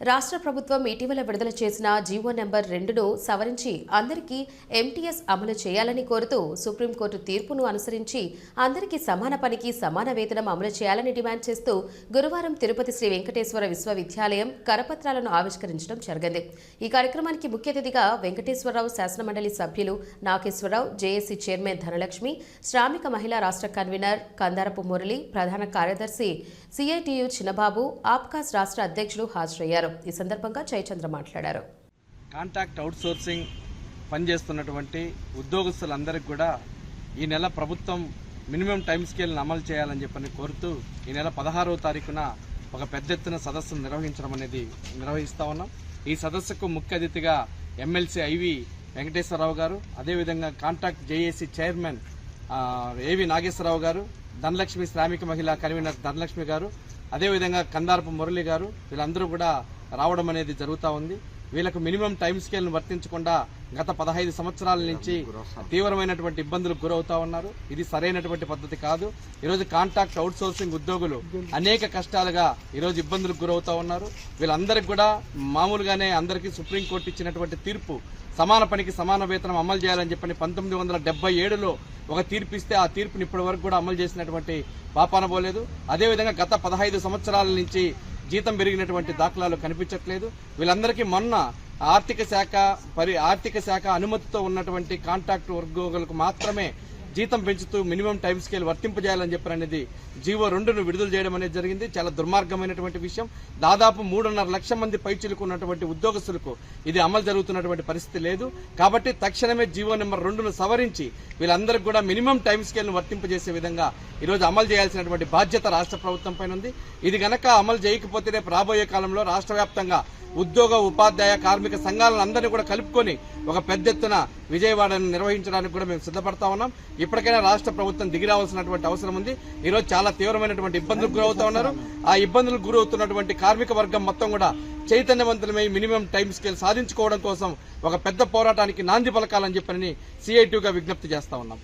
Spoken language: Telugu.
రాష్ట్ర ప్రభుత్వం ఇటీవల విడుదల చేసిన జీవో నెంబర్ రెండును సవరించి అందరికీ ఎంటీఎస్ అమలు చేయాలని కోరుతూ సుప్రీంకోర్టు తీర్పును అనుసరించి అందరికీ సమాన పనికి సమాన వేతనం అమలు చేయాలని డిమాండ్ చేస్తూ గురువారం తిరుపతి శ్రీ వెంకటేశ్వర విశ్వవిద్యాలయం కరపత్రాలను ఆవిష్కరించడం జరిగింది. ఈ కార్యక్రమానికి ముఖ్య అతిథిగా వెంకటేశ్వరరావు శాసనమండలి సభ్యులు నాగేశ్వరరావు జేఏసీ చైర్మన్ ధనలక్ష్మి శ్రామిక మహిళా రాష్ట్ర కన్వీనర్ కందారపు మురళి ప్రధాన కార్యదర్శి సిఐటియు చిన్నబాబు ఆప్కాస్ రాష్ట్ర అధ్యక్షులు హాజరయ్యారు. ఈ సందర్భంగా జయచంద్ర మాట్లాడారు. కాంట్రాక్ట్ అవుట్సోర్సింగ్ పనిచేస్తున్నటువంటి ఉద్యోగస్తులందరికీ కూడా ఈ నెల ప్రభుత్వం మినిమం టైం స్కేల్ని అమలు చేయాలని చెప్పని కోరుతూ ఈ నెల పదహారవ తారీఖున ఒక పెద్ద ఎత్తున సదస్సును నిర్వహించడం అనేది నిర్వహిస్తా ఉన్నాం. ఈ సదస్సుకు ముఖ్య అతిథిగా ఎమ్మెల్సీ ఐవి వెంకటేశ్వరరావు గారు అదేవిధంగా కాంట్రాక్ట్ జేఏసీ చైర్మన్ ఏవి నాగేశ్వరరావు గారు ధనలక్ష్మి శ్రామిక మహిళా కన్వీనర్ ధనలక్ష్మి గారు అదేవిధంగా కందారపు మురళి గారు వీళ్ళందరూ కూడా రావడం అనేది జరుగుతూ ఉంది. వీళ్ళకు మినిమం టైం స్కేల్ను వర్తించకుండా గత పదహైదు సంవత్సరాల నుంచి తీవ్రమైనటువంటి ఇబ్బందులకు గురవుతా ఉన్నారు. ఇది సరైనటువంటి పద్ధతి కాదు. ఈరోజు కాంట్రాక్ట్ అవుట్సోర్సింగ్ ఉద్యోగులు అనేక కష్టాలుగా ఈరోజు ఇబ్బందులకు గురవుతా ఉన్నారు. వీళ్ళందరికి కూడా మామూలుగానే అందరికీ సుప్రీంకోర్టు ఇచ్చినటువంటి తీర్పు సమాన పనికి సమాన వేతనం అమలు చేయాలని చెప్పని పంతొమ్మిది వందల డెబ్బై ఏడులో ఒక తీర్పు ఇస్తే ఆ తీర్పుని ఇప్పటి వరకు కూడా అమలు చేసినటువంటి పాపాన పోలేదు. అదేవిధంగా గత పదహైదు సంవత్సరాల నుంచి జీతం పెరిగినటువంటి దాఖలాలు కనిపించట్లేదు. వీళ్ళందరికీ మొన్న ఆర్థిక శాఖ పరి ఆర్థిక శాఖ అనుమతితో ఉన్నటువంటి కాంట్రాక్ట్ ఉద్యోగులకు మాత్రమే జీతం పెంచుతూ మినిమం టైం స్కేల్ వర్తింపజేయాలని చెప్పారు అనేది జీవో రెండును విడుదల చేయడం అనేది జరిగింది. చాలా దుర్మార్గమైనటువంటి విషయం. దాదాపు మూడున్నర లక్ష మంది పైచులకు ఉన్నటువంటి ఉద్యోగస్తులకు ఇది అమలు జరుగుతున్నటువంటి పరిస్థితి లేదు. కాబట్టి తక్షణమే జీవో నెంబర్ రెండును సవరించి వీళ్ళందరికీ కూడా మినిమం టైం స్కేల్ను వర్తింపజేసే విధంగా ఈరోజు అమలు చేయాల్సినటువంటి బాధ్యత రాష్ట్ర ప్రభుత్వం పైన ఉంది. ఇది గనక అమలు చేయకపోతే రేపు రాబోయే కాలంలో రాష్ట్ర వ్యాప్తంగా ఉద్యోగ ఉపాధ్యాయ కార్మిక సంఘాలను అందరినీ కూడా కలుపుకొని ఒక పెద్ద ఎత్తున విజయవాడను నిర్వహించడానికి కూడా మేము సిద్ధపడతా ఉన్నాం. ఇప్పటికైనా రాష్ట్ర ప్రభుత్వం దిగి రావాల్సినటువంటి అవసరం ఉంది. ఈరోజు చాలా తీవ్రమైనటువంటి ఇబ్బందులకు గురవుతా ఉన్నారు. ఆ ఇబ్బందులకు గురవుతున్నటువంటి కార్మిక వర్గం మొత్తం కూడా చైతన్యవంతులమై మినిమం టైం స్కేల్ సాధించుకోవడం కోసం ఒక పెద్ద పోరాటానికి నాంది పలకాలని చెప్పని సిఐటిగా విజ్ఞప్తి చేస్తా ఉన్నాం.